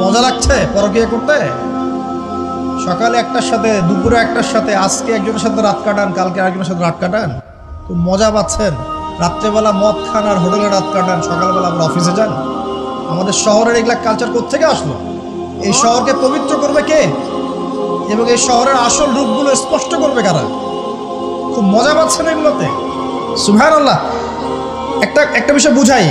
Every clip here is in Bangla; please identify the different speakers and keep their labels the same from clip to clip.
Speaker 1: মজা লাগছে পরকিয়া করতে? সকালে একটার সাথে, দুপুরে একটার সাথে, আজকে একজনের সাথে রাত কাটান, কালকে আরেকজনের সাথে রাত কাটান? খুব মজা পাচ্ছেন। রাত্রেবেলা মদ খান আর হোটেলে রাত কাটান, সকালবেলা আবার অফিসে যান। আমাদের শহরের এগুলা কালচার কোথেকে আসলো? এই শহরকে পবিত্র করবে কে? এবং এই শহরের আসল রূপগুলো স্পষ্ট করবে কারা? খুব মজা পাচ্ছেন এগুলোতে। সুভান আল্লাহ একটা একটা বিষয় বুঝাই।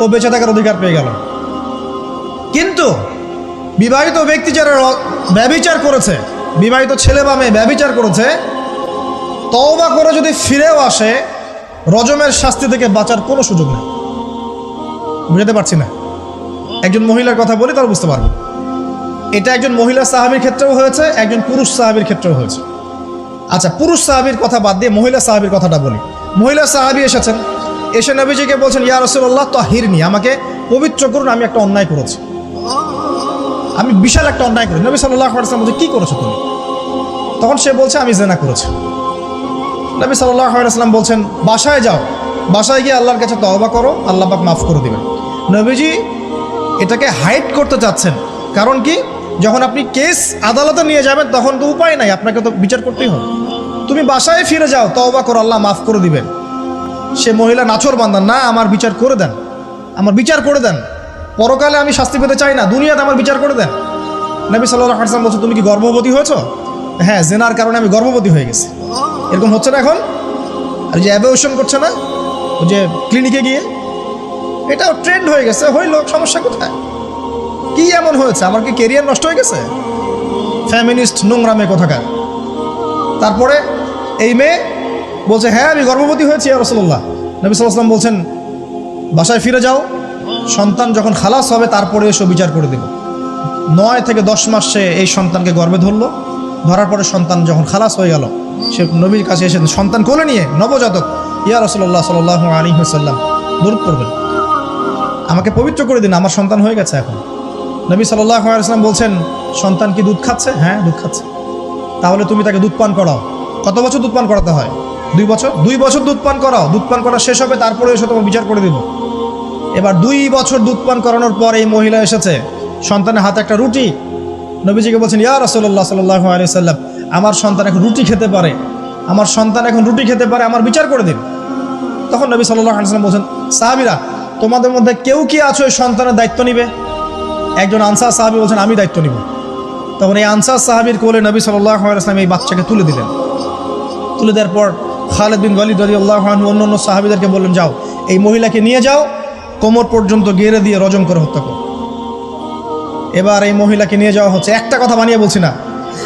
Speaker 1: ও বেঁচে থাকার অধিকার পেয়ে গেল। কিন্তু বিবাহিত ব্যক্তি যারা ব্যবিচার করেছে, বিবাহিত ছেলে বা মেয়ে ব্যভিচার করেছে, তওবা করে যদি ফিরেও আসে, রজমের শাস্তি থেকে বাঁচার কোনো সুযোগ নেই। বুঝাতে পারছি না। একজন মহিলার কথা বলি, তাহলে বুঝতে পারব। এটা একজন মহিলা সাহাবির ক্ষেত্রেও হয়েছে, একজন পুরুষ সাহাবির ক্ষেত্রেও হয়েছে। আচ্ছা পুরুষ সাহাবির কথা বাদ দিয়ে মহিলা সাহাবির কথাটা বলি। মহিলা সাহাবি এসেছেন। এসে নবীজিকে বলছেন, ইয়া রসুল্লাহ তাহিরনি। আমাকে পবিত্র করুন, আমি একটা অন্যায় করেছি। আমি বিশাল একটা অন্যায় করি নবী সাল্লাহ আলাইসলাম বলছে, কী করেছ তুমি? তখন সে বলছে, আমি জেনা করেছি। নবী সাল্লাহ বলছেন, বাসায় যাও। বাসায় গিয়ে আল্লাহর কাছে তওবা করো, আল্লাহ পাক মাফ করে দিবেন। নবীজি এটাকে হাইড করতে চাচ্ছেন। কারণ কি? যখন আপনি কেস আদালতে নিয়ে যাবেন, তখন তো উপায় নাই। আপনাকে তো বিচার করতেই হবে। তুমি বাসায় ফিরে যাও, তওবা করো, আল্লাহ মাফ করে দিবেন। সে মহিলা নাচর বান্দান, না, আমার বিচার করে দেন। আমার বিচার করে দেন। পরকালে আমি শাস্তি পেতে চাই না, দুনিয়াতে আমার বিচার করে দেন। নবী সাল্লাহ হাসান বলছে, তুমি কি গর্ভবতী হয়েছো? হ্যাঁ জেনার কারণে আমি গর্ভবতী হয়ে গেছি। এরকম হচ্ছে না এখন? আর যে অ্যাভেশন করছে না, ওই যে ক্লিনিকে গিয়ে, এটাও ট্রেন্ড হয়ে গেছে। হইল সমস্যা কোথায়? কি এমন হয়েছে? আমার কি কেরিয়ার নষ্ট হয়ে গেছে? ফ্যামিনিস্ট নোংরামে কোথাকার। তারপরে এই মেয়ে বলছে হ্যাঁ আমি গর্ভবতী হয়েছি রসল্লাহ নবী সাল্লাম বলছেন, বাসায় ফিরে যাও, সন্তান যখন খালাস হবে, তারপরে এসে বিচার করে দেব। নয় থেকে দশ মাস সে এই সন্তানকে গর্বে ধরলো, ধরার পরে সন্তান যখন খালাস হয়ে গেল, সে নবীর কাছে এসে সন্তান কোলে নিয়ে, নবজাতক, ইয়া রসল্লাহ সাল আলী সাল্লাম দূরত করবেন আমাকে পবিত্র করে দিন, আমার সন্তান হয়ে গেছে এখন। নবী সাল্লাহ আলাইসলাম বলছেন, সন্তান কি দুধ খাচ্ছে? হ্যাঁ দুধ খাচ্ছে। তাহলে তুমি তাকে দুধ পান করাও। কত বছর দুধ পান করাতে হয়? দুই বছর? দুই বছর দুধ পান করাও। দুধ পান করা শেষ হবে, তারপরে এসে তোমার বিচার করে দিব। এবার দুই বছর দুধ পান করানোর পর এই মহিলা এসেছে। সন্তানের হাতে একটা রুটি। নবীজিকে বলছেন, ইয়া রসল্লাহ সাল্লাহ আলিয়াল্লাম আমার সন্তান এখন রুটি খেতে পারে। আমার সন্তান এখন রুটি খেতে পারে, আমার বিচার করে দিন। তখন নবী সাল্লাহ আলিয়াল্লাম বলছেন, সাহাবিরা, তোমাদের মধ্যে কেউ কি আছো এই সন্তানের দায়িত্ব নিবে? একজন আনসার সাহাবি বলছেন, আমি দায়িত্ব নিব। তখন এই আনসার সাহাবির কোলে নবী সাল্লাহ আলাইসলাম এই বাচ্চাকে তুলে দিলেন। তুলে দেওয়ার পর খালেদ বিন ওয়ালিদ রদি আল্লাহ অন্য অন্য সাহাবিদেরকে বললেন, যাও, এই মহিলাকে নিয়ে যাও, কোমর পর্যন্ত গেড়ে দিয়ে রজম করে হত্যা করো। এবার এই মহিলাকে নিয়ে যাওয়া হচ্ছে। একটা কথা বানিয়ে বলছি না।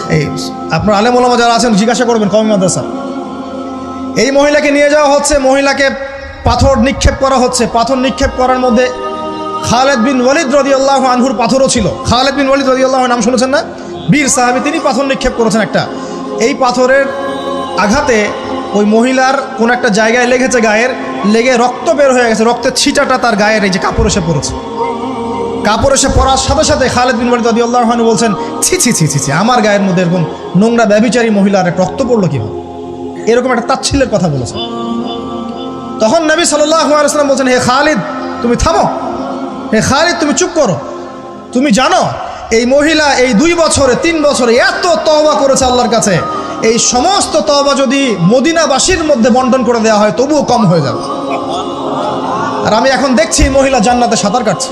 Speaker 1: এই, আপনার আলেম ওলামা যারা আছেন, জিজ্ঞাসা করবেন, কমি মাদ্রাসা? এই মহিলাকে নিয়ে যাওয়া হচ্ছে, মহিলাকে পাথর নিক্ষেপ করা হচ্ছে। পাথর নিক্ষেপ করার মধ্যে খালেদ বিন ওয়ালিদ রদি আল্লাহ আনহুর পাথরও ছিল। খালেদ বিন ওয়ালিদ রদি আল্লাহ নাম শুনেছেন না? বীর সাহাবি, তিনি পাথর নিক্ষেপ করেছেন একটা। এই পাথরের আঘাতে ওই মহিলার কোন একটা জায়গায় লেগেছে গায়ের, লেগে রক্ত বের হয়ে গেছে, রক্তের ছিটাটা তার গায়ের, এই যে কাপড় এসে পড়েছে কাপড় এসে পরার সাথে সাথে খালেদ বিন ওয়ালিদ রদি আল্লাহ বলছেন, ছি ছি ছি ছি ছি, আমার গায়ের মধ্যে এরকম নোংরা ব্যবিচারী মহিলার একটা রক্ত পড়ল কীভাবে? এরকম একটা তাচ্ছিলের কথা বলেছেন তখন নবী সাল্লাম বলছেন, হে খালিদ, তুমি থামো। হে খালিদ, তুমি চুপ করো। তুমি জানো, এই মহিলা এই দুই বছরে, তিন বছরে এত তওবা করেছে আল্লাহর কাছে। এই সমস্ত তবা যদি মদিনাবাসীর মধ্যে বন্টন করে দেওয়া হয়, তবুও কম হয়ে যাবে। আর আমি এখন দেখছি মহিলা জান্নাতে সাঁতার কাটছে।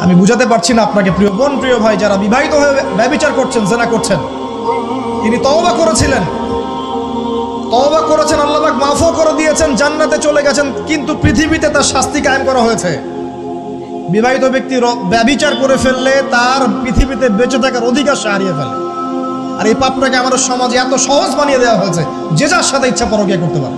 Speaker 1: আমি বুঝাতে পারছি না আপনাকে, প্রিয় বোন, প্রিয় ভাই, যারা বিবাহিত হয়ে ব্যবিচার করছেন, জেনা করছেন, তিনি তওবা করেছিলেন। তওবা করেছেন আল্লাহবাক মাফও করে দিয়েছেন, জান্নাতে চলে গেছেন, কিন্তু পৃথিবীতে তার শাস্তি কায়েম করা হয়েছে। বিবাহিত ব্যক্তি র- ব্যভিচার করে ফেললে তার পৃথিবীতে বেঁচে থাকার অধিকার সে হারিয়ে ফেলে। আর এই পাপটাকে আমাদের সমাজে এত সহজ বানিয়ে দেওয়া হয়েছে, যে যার সাথে ইচ্ছা পরকিয়া করতে পারে।